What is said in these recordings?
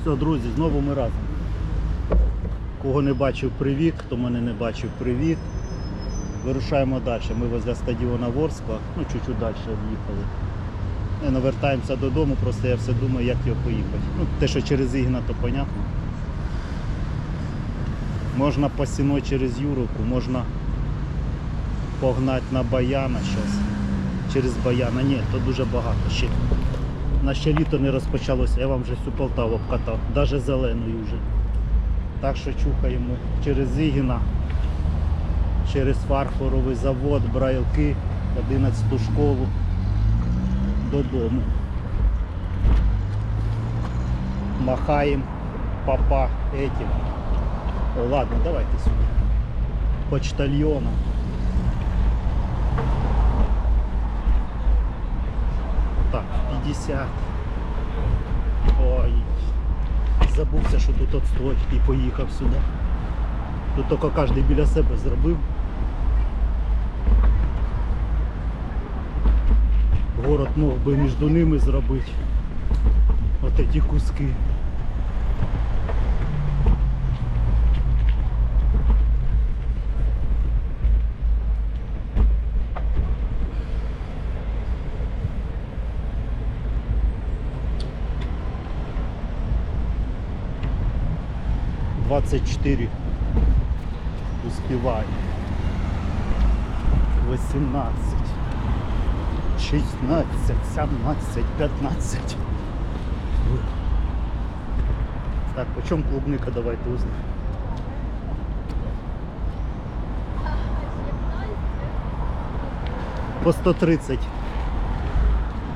Все, друзі, знову ми разом. Кого не бачив, привіт, хто мене не бачив, привіт. Вирушаємо далі. Ми возле стадіона Ворскла, ну чуть-чуть далі об'їхали. Навертаємося додому, просто я все думаю, як його поїхати. Ну, те, що через Ігна, то понятно. Можна посіно через Юровку, можна погнати на Баяна зараз. Через Баяна. Ні, то дуже багато ще. На ще літо не розпочалося, я вам вже всю Полтаву обкатав, навіть зеленою вже. Так що чухаємо через Ігіна, через фарфоровий завод, брайлки, 11 школу додому. Махаємо папа этим. О, ладно, давайте сюди. Почтальйоном. Так, 50. Ой. Забувся, що тут отстой і поїхав сюди. Тут тільки кожен біля себе зробив. Город мог би між ними зробити. От ці куски. Двадцать четыре успеваю. Восемнадцать. 16, 17, 15. Так, почем клубника давайте узнаем. По 130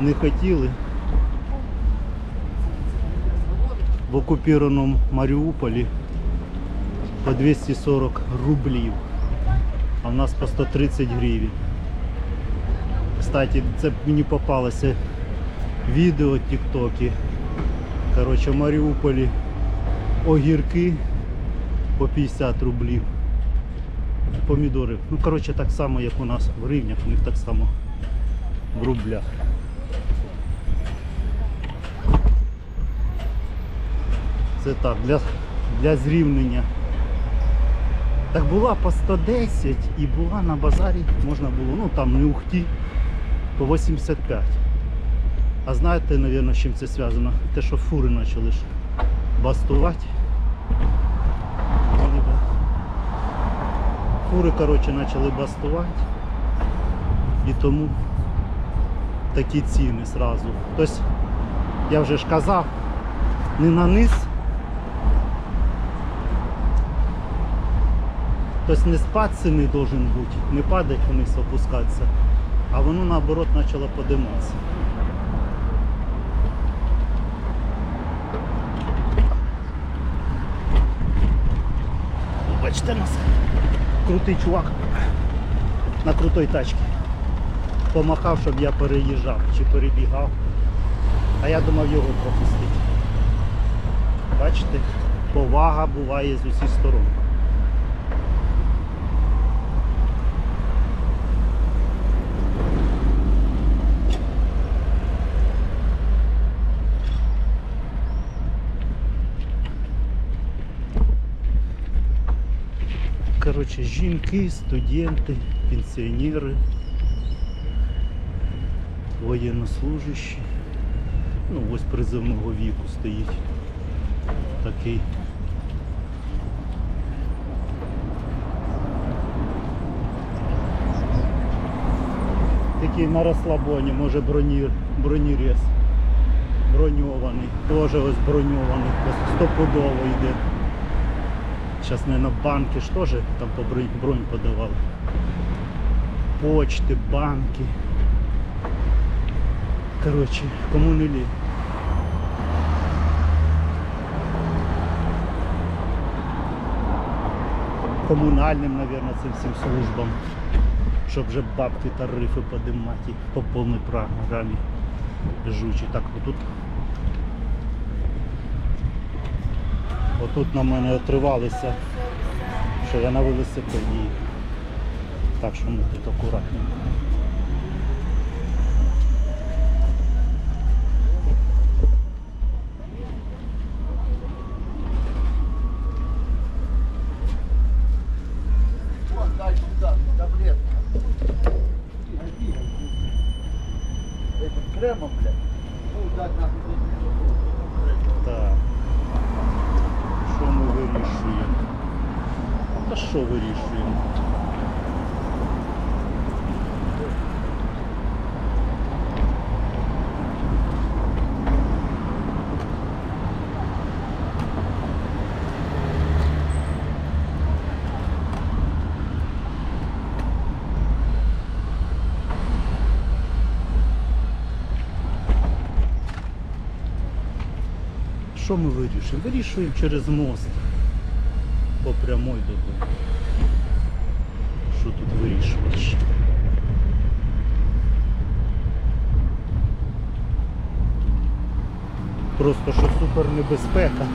не хотіли. В окупованому Маріуполі По 240 рублів, а в нас по 130 гривень. Кстати, це мені попалося відео в Тіктокі. Коротше, в Маріуполі огірки по 50 рублів. Помідори. Ну, коротше, так само, як у нас в гривнях, у них так само в рублях. Це так, для, для зрівнення. Так була по 110 і була на базарі, можна було, ну там не ухті, по 85. А знаєте, мабуть, з чим це зв'язано? Те, що фури почали ж бастувати. Фури, коротше, почали бастувати. І тому такі ціни зразу. Тобто, я вже ж казав, не на низ. Тобто не спад ціни должен бути, не падать вниз опускатися, а воно наоборот почало подиматися. Бачите нас. Крутий чувак на крутій тачці. Помахав, щоб я переїжджав чи перебігав. А я думав його пропустити. Бачите, повага буває з усіх сторон. Коротше, жінки, студенти, пенсіонери, воєннослужащі. Ну, ось призовного віку стоїть такий. Такий на розслабоні, може броні, бронірез. Броньований. Теж ось броньований, стопудово йде. Зараз, мабуть, банки ж теж там по бронь, бронь подавали. Почти, банки. Коротше, кому не. Комунальним, мабуть, цим всім службам. Щоб вже бабки тарифи подимати по повній програмі. Жучі. Так, отут Отут на мене отривалися, що я на велосипеді. Так що ми тут акуратні. Таблетка. Кремом, блядь. Що вирішуємо? Що ми вирішуємо? Вирішуємо через мост прямой додому. Що тут вирішувати? Просто що супер небезпека.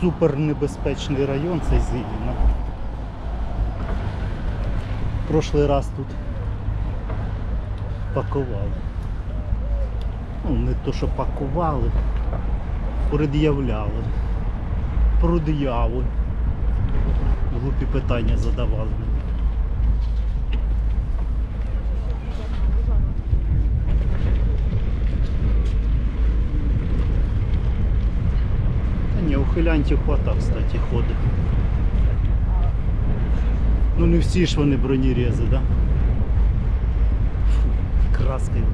Супер небезпечний район цей Зиліна. Прошлий раз тут пакували. Ну, не то, що пакували, пред'являли, пред'яви. Глупі питання задавали. Та ні, ухилянтів хвата, кстати, ходить. Ну не всі ж вони бронірези, да? Фу, краскою.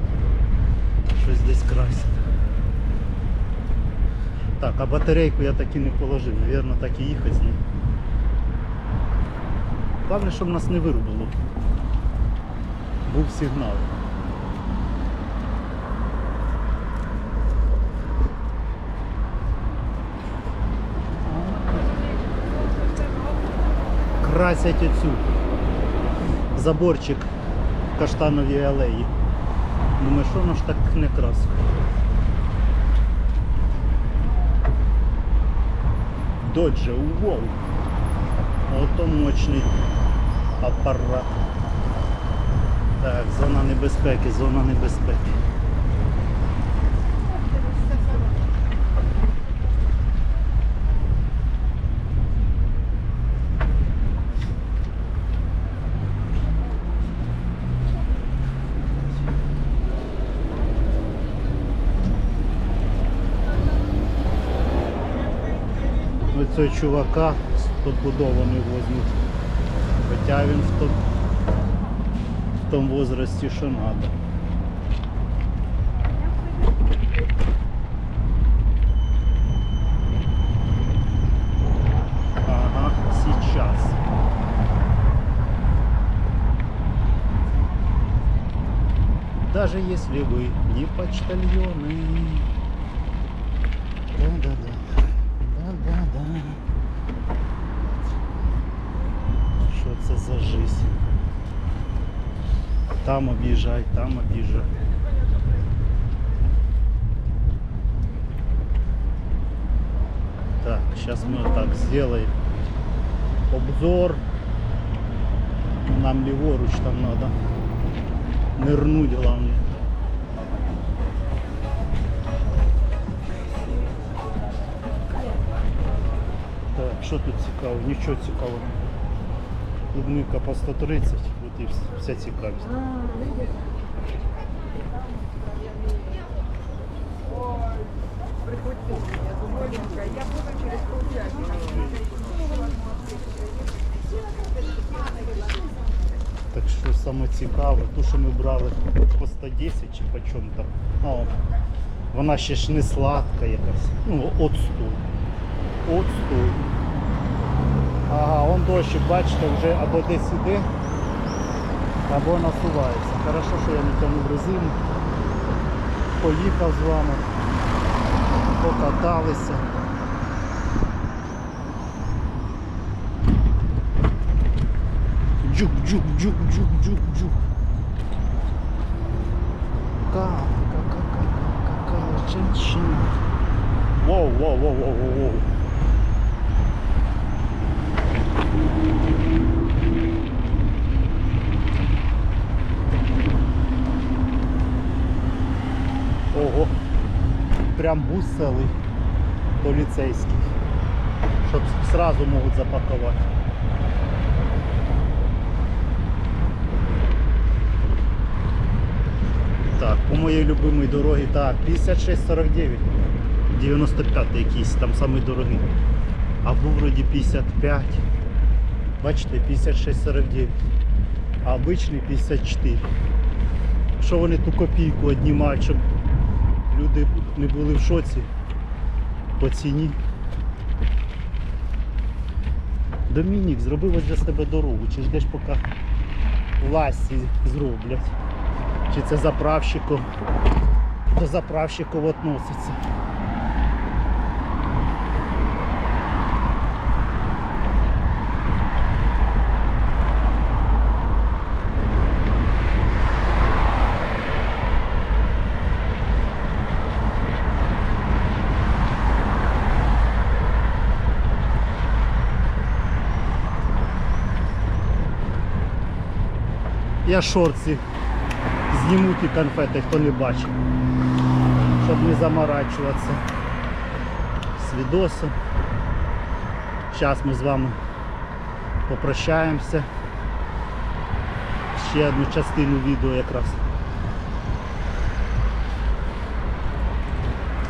Щось десь красить. Так, а батарейку я так і не положив, Навірно, так і їхати з ним. Головне, щоб нас не вирубило. Був сигнал. Красять оцю заборчик в каштановій алеї. Думаю, що ж так не красить. Доджа, вау! Ото мощний апарат. Так, зона небезпеки, зона небезпеки. Оцього чувака стопудово не возьмуть. Хоча він в тому, в тому возрасті, що треба. Ага, сейчас. Даже если вы не почтальоны. це за жизнь? Там об'їжджай, там об'їжджай. Так, сейчас мы вот так сделаем обзор. Нам леворуч там надо нырнуть главное. Так, що тут цікаво? Нічого цікавого. Клубника по 130, от і вся цікавість. Так що саме цікаве, ту, що ми брали по 110 чи по чому там. О, вона ще ж не сладка якась. Ну, отстой. Отстой. Ага, он дощик, бачите, вже або десь іде, або насувається. Хорошо, що я не тягнув резину. Поїхав з вами, покаталися. Джук, джук, джук, Ого, прям бус целый поліцейський, щоб сразу можуть запакувати. Так, по моєї любимої дороги. Так, 5649. 95 якийсь, там самий дорогий. А був вроді 55. Бачите, 5649. А обичний 54. Що вони ту копійку однімають, щоб люди не були в шоці по ціні. Домінік зробив ось для себе дорогу, чи ждеш поки власті зроблять. Чи це заправщиком до заправщиків относиться. Я шорці зніму ті конфети, хто не бачив. Щоб не заморачуватися з відосом. Зараз ми з вами попрощаємося. Ще одну частину відео якраз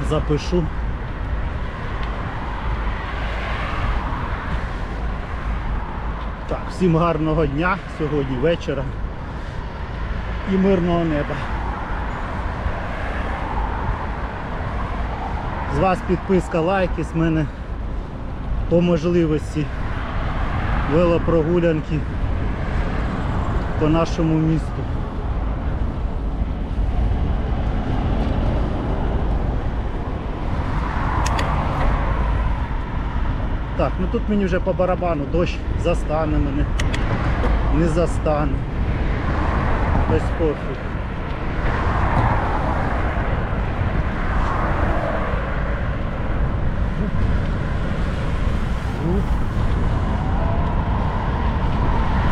запишу. Так, всім гарного дня сьогодні вечора і мирного неба. З вас підписка, лайки, з мене по можливості велопрогулянки по нашому місту. Так, ну тут мені вже по барабану дощ застане мене, не застане. Без пофіг. Ну.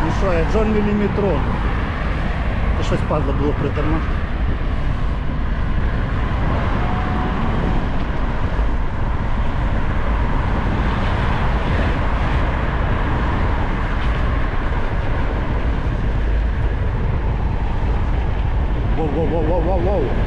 І що, як Джон Міліметрон. Це щось падло було Притормозити. Воу-воу-воу-воу-воу-воу.